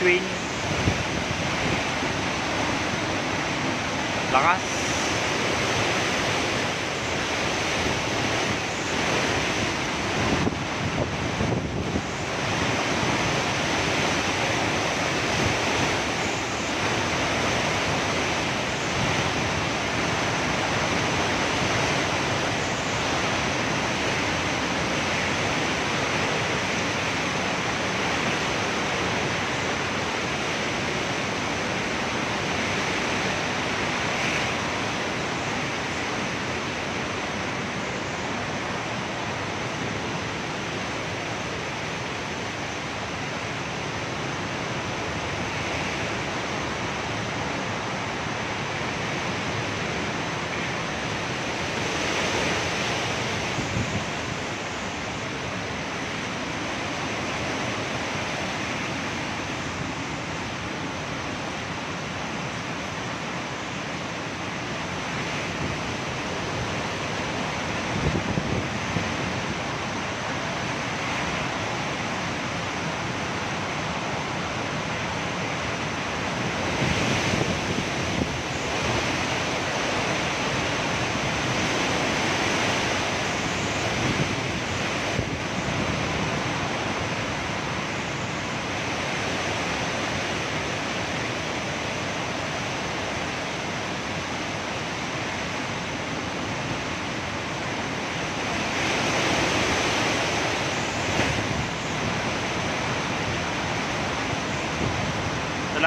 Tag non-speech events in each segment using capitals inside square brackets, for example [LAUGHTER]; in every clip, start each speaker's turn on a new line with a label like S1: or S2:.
S1: Win. Lakas.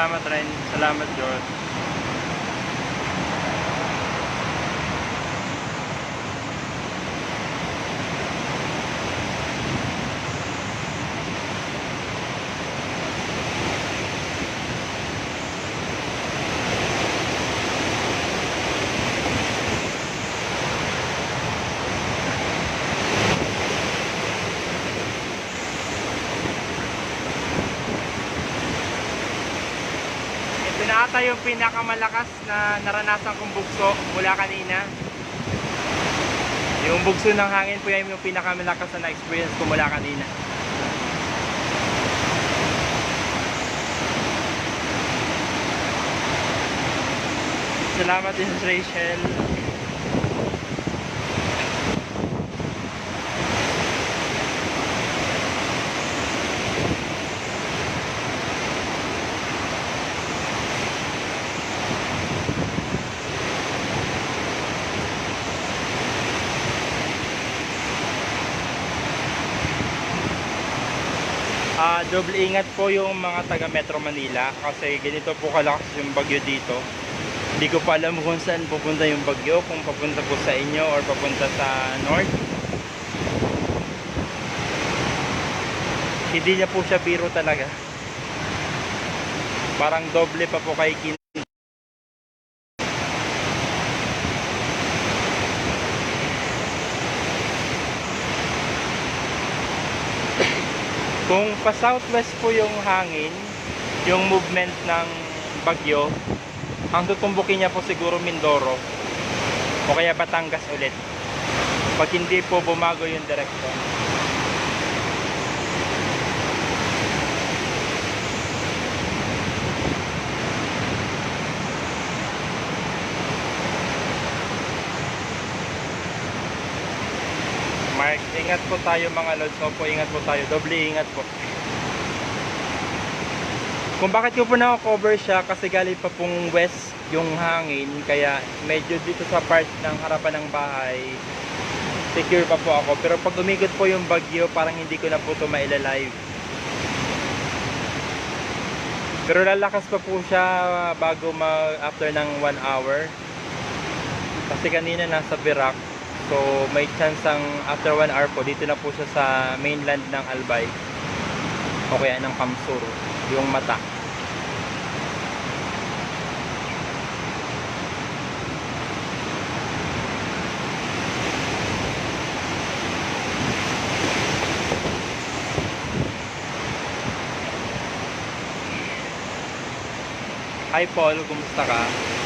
S1: Salamat rin. Salamat, George. ata yung pinakamalakas na naranasan kong bugso mula kanina. Yung bugso ng hangin po yung pinakamalakas na na-experience ko mula kanina. Salamat din Rachel. Double ingat po yung mga taga Metro Manila kasi ganito po kalakas yung bagyo dito. Hindi ko pa alam kung saan pupunta yung bagyo, kung papunta po sa inyo or papunta sa north. Hindi niya po siya biro talaga. Parang doble pa po kay Kin. Kung pa southwest po yung hangin, yung movement ng bagyo, ang tutumbukin niya po siguro Mindoro o kaya Batangas ulit. Pag hindi po bumago yung direksyon. Ingat po tayo mga lods. Opo, ingat po tayo. Doble ingat po. Kung bakit ko po na-cover siya kasi galing pa pong west yung hangin kaya medyo dito sa part ng harapan ng bahay secure pa po ako pero pag umikot po yung bagyo parang hindi ko na po ito mailalive pero lalakas pa po siya bago mag after ng 1 hour kasi kanina nasa Virac so may chance ang after 1 hour po dito na po siya sa mainland ng Albay. O kaya ng Kamsur yung mata. Hi Paul, kumusta ka?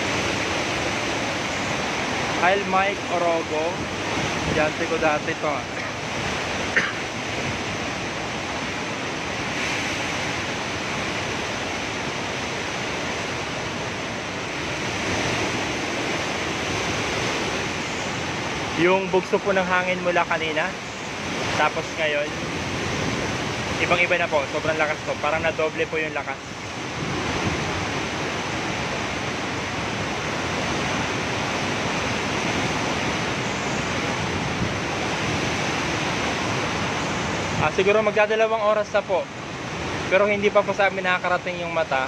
S1: Hi Mike Orogo. Diyante ko dati to. ah. Yung bugso po ng hangin mula kanina. Tapos ngayon, ibang iba na po. Sobrang lakas to. Parang na doble po yung lakas. Ah, siguro magdadalawang oras na po. Pero hindi pa po sa amin nakakarating yung mata.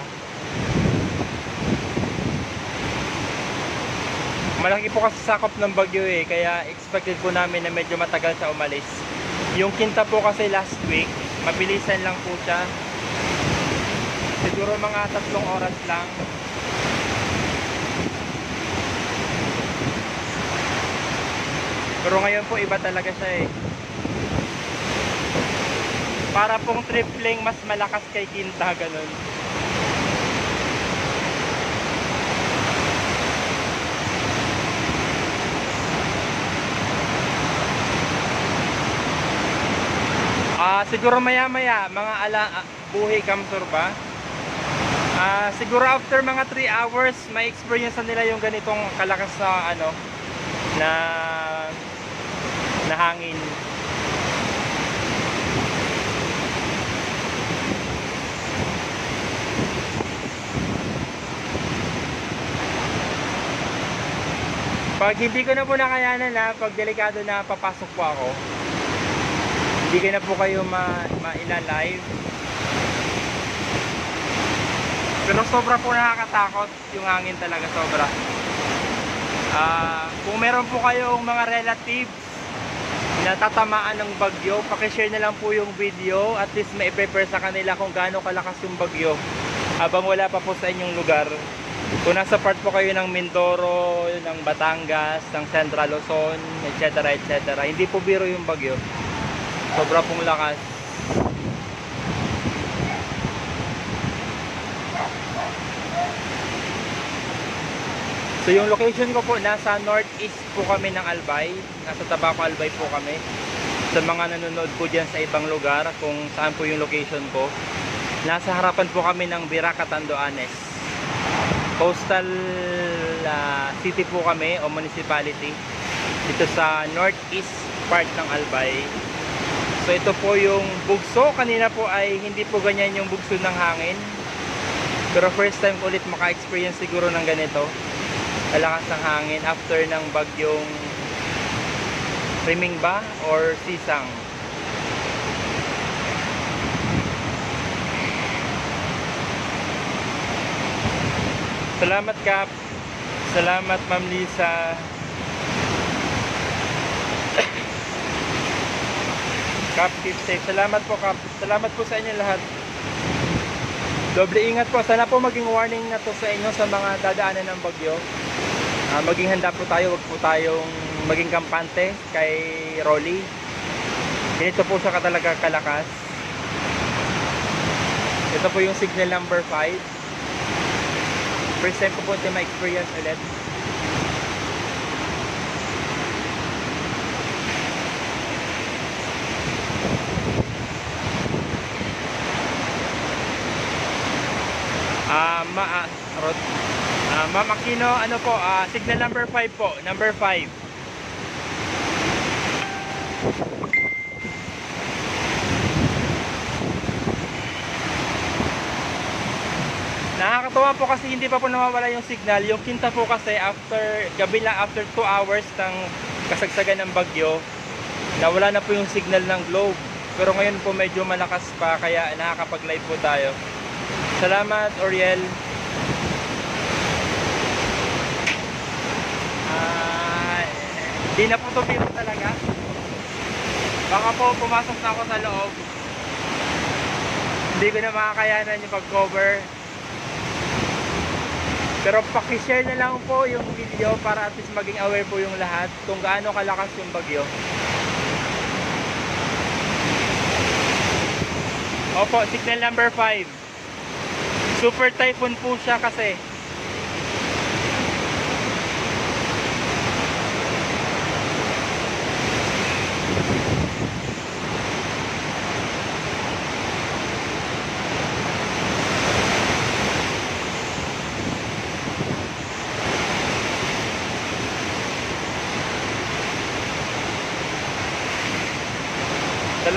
S1: Malaki po kasi sakop ng bagyo eh, kaya expected po namin na medyo matagal siya umalis. Yung kinta po kasi last week, mabilisan lang po siya. Siguro mga tatlong oras lang. Pero ngayon po iba talaga siya eh. Para pong tripling mas malakas kay Kinta ganun. Ah, siguro maya-maya mga ala ah, buhi kamsur ba? Ah, siguro after mga 3 hours may experience na nila yung ganitong kalakas na ano na na hangin. Pag hindi ko na po nakayanan na, pag delikado na papasok po ako, hindi ko na po kayo ma, maila-live. Pero sobra po nakakatakot yung hangin talaga sobra. Ah, kung meron po kayong mga relatives na tatamaan ng bagyo, pakishare na lang po yung video at least may prepare sa kanila kung gaano kalakas yung bagyo habang wala pa po sa inyong lugar. Kung nasa part po kayo ng Mindoro, ng Batangas, ng Central Luzon, etc. etc. Hindi po biro yung bagyo. Sobra pong lakas. So yung location ko po, nasa northeast po kami ng Albay. Nasa Tabaco Albay po kami. Sa mga nanonood po dyan sa ibang lugar, kung saan po yung location ko. Nasa harapan po kami ng Biraca, Tandoanes. Coastal ah, city po kami o municipality dito sa northeast part ng Albay. So ito po yung bugso. Kanina po ay hindi po ganyan yung bugso ng hangin. Pero first time ulit maka-experience siguro ng ganito. Kalakas ng hangin after ng bagyong Riming ba or Sisang. Salamat Kap. Salamat Ma'am Lisa. Kap, keep safe. Salamat po Kap. Salamat po sa inyo lahat. Doble ingat po. Sana po maging warning na to sa inyo sa mga dadaanan ng bagyo. Ah, maging handa po tayo. Huwag po tayong maging kampante kay Rolly. Ganito po siya katalaga kalakas. Ito po yung signal number 5. First time ko po ito ma-experience ulit. Ah, ma ah, Rod. Ah, Ma'am Aquino, ano po, ah, signal number 5 po, number 5. Nakakatuwa po kasi hindi pa po nawawala yung signal. Yung kinta po kasi after, gabi lang after 2 hours ng kasagsagan ng bagyo, nawala na po yung signal ng globe. Pero ngayon po medyo malakas pa kaya nakakapag-live po tayo. Salamat, Oriel. Ah, di na po tumiro talaga. Baka po pumasok na ako sa loob. Hindi ko na makakayanan yung pag-cover. Pero pakishare na lang po yung video para at least maging aware po yung lahat kung gaano kalakas yung bagyo. Opo, signal number 5. Super typhoon po siya kasi.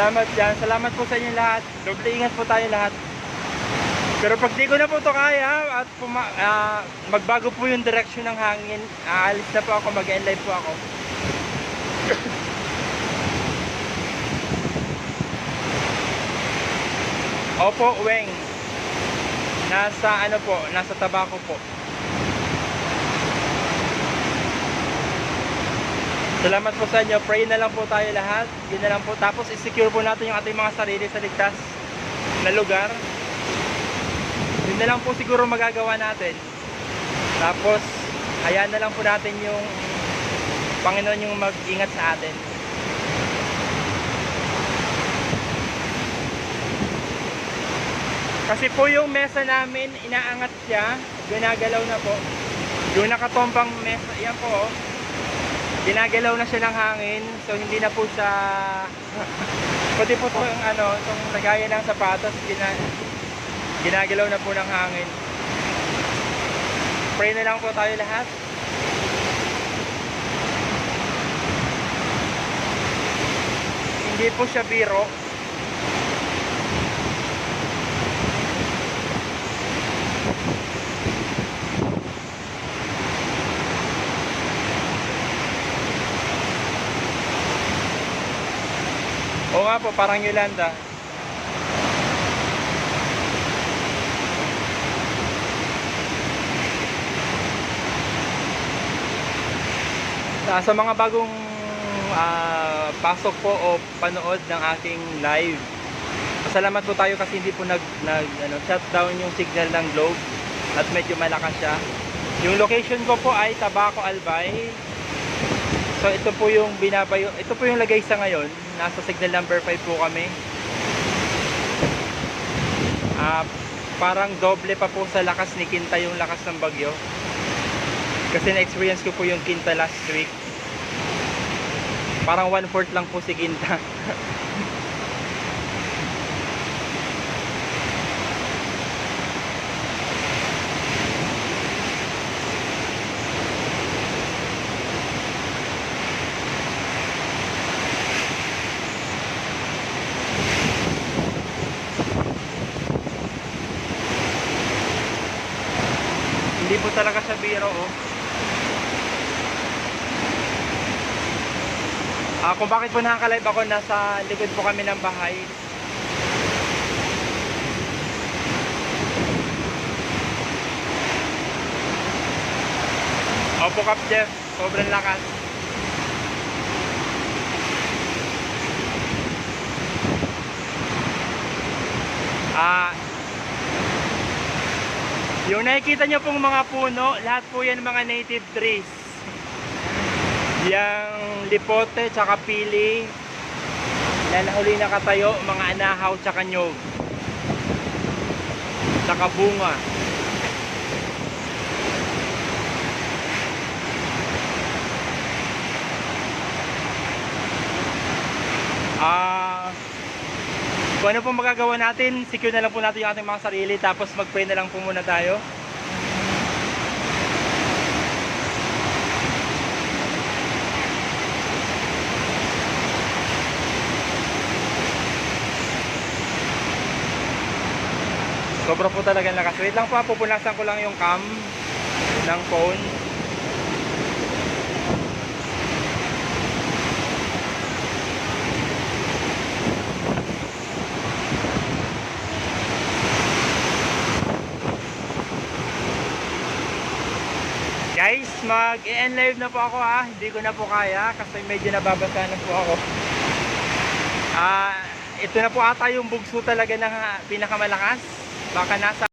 S1: Salamat dyan. Salamat po sa inyo lahat. Doble ingat po tayo lahat. Pero pag di ko na po to kaya at puma, ah, magbago po yung direction ng hangin, aalis na po ako, mag-end live po ako. Opo, Weng. Nasa ano po, nasa tabako po. Salamat po sa inyo. Pray na lang po tayo lahat. Yun na lang po. Tapos i-secure po natin yung ating mga sarili sa ligtas na lugar. Yun na lang po siguro magagawa natin. Tapos, hayaan na lang po natin yung Panginoon yung mag-ingat sa atin. Kasi po yung mesa namin, inaangat siya. Ginagalaw na po. Yung nakatombang mesa, yan po. oh. Ginagalaw na siya ng hangin. So hindi na po siya... [LAUGHS] Pati po itong ano, itong lagayan ng sapatos, gina, ginagalaw na po ng hangin. Pray na lang po tayo lahat. Hindi po siya biro. Nga po, parang Yolanda. Sa, sa mga bagong ah, pasok po o panood ng aking live. Salamat po tayo kasi hindi po nag, nag ano, shutdown yung signal ng globe at medyo malakas siya. Yung location ko po ay Tabaco Albay. So ito po yung binabayo, ito po yung lagay sa ngayon. Nasa signal number 5 po kami. Ah, parang doble pa po sa lakas ni Kinta yung lakas ng bagyo. Kasi na-experience ko po yung Kinta last week. Parang one fourth lang po si Kinta. [LAUGHS] po talaga sa biro, oh. Ah, kung bakit po nakaka-live ako, nasa likod po kami ng bahay. Opo, Kap Jeff. Sobrang lakas. Ah, yung nakikita nyo pong mga puno, lahat po yan mga native trees. Yang lipote, tsaka pili, na nahuli na katayo, mga anahaw, tsaka nyog. Tsaka bunga. Ah, kung ano po magagawa natin, secure na lang po natin yung ating mga sarili tapos mag-pray na lang po muna tayo. Sobra po talaga lakas. Wait lang po, ah, pupunasan ko lang yung cam ng phone. Guys, mag-end live na po ako ha. Hindi ko na po kaya kasi medyo nababasa na po ako. Ah, ito na po ata yung bugso talaga ng ah, pinakamalakas. Baka nasa